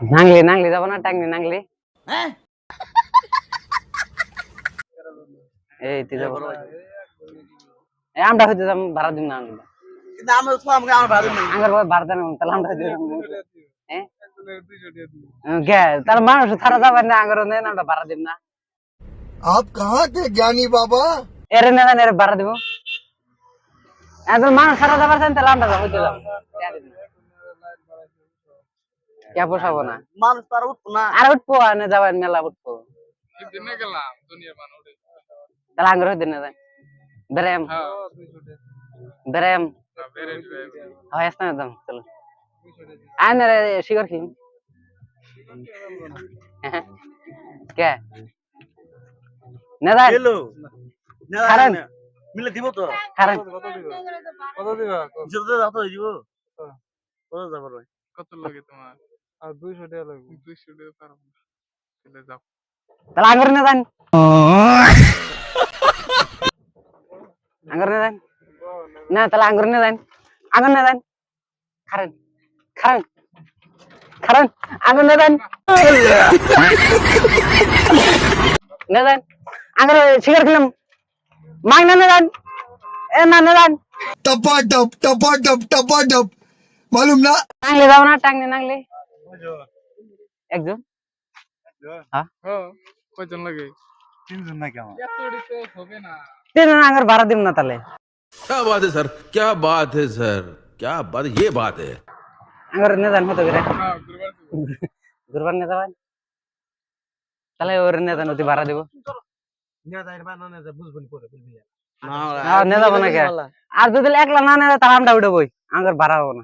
নাংলি নাংলি যাব না টাংলি নাংলি। এই তুই যাব এই আমরা হইতে যাব ভাড়া দিন না আমরা দাম তো আমরা ভাড়া হ্যাঁ, দিন না। আমরা ভাড়া দেন তাহলে আমরা দিন হ্যাঁ মানুষ না আমরা মানুষ সারা যাবার তাহলে আমরা যাব কে পোষাবো না। মানুষ তার উঠতো না। আর উঠবো আনে যাবেন মেলা উঠবো। তাহলে আঙ্গার হইতে না যান বেরেম বেরেম হয় আসতে না দাম চলো। আয় রে শিকর কি কে? না হ্যালো কারণ মিলে দিব তো। কারণ কত দিবা? যত যত হয়ে দিব। কত যাব কত লাগে তোমার? আর 200 না তাহলে যাও। তাহলে আগর না যান। আগর না যান। না তাহলে আগর না যান। আগর না যান। এ না না যান। টপা টপ টপা টপ টপা টপ মালুম না। টাংলে যাও না টাংলে নাংলে একজন হ্যাঁ কয়জন লাগে তিনজন নাকি আমার এত দিতে হবে না তিন আঙ্গুর ভাড়া দিব না তাহলে क्या बात है सर क्या बात है सर क्या बात ये बात है আঙ্গুর না যান হতে করে হ্যাঁ দুর্বার গুরবান না যাবেন তাহলে ওর না যান অতি ভাড়া দিব না না যাবো না কে আর যদি একলা না নেয় তাহলে আমরা উঠে বই আঙ্গুর ভাড়া হবো না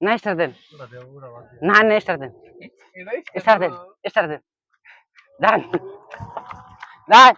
না স্টার দেন না না স্টার দেন এটাই স্টার দেন স্টার দেন যান যান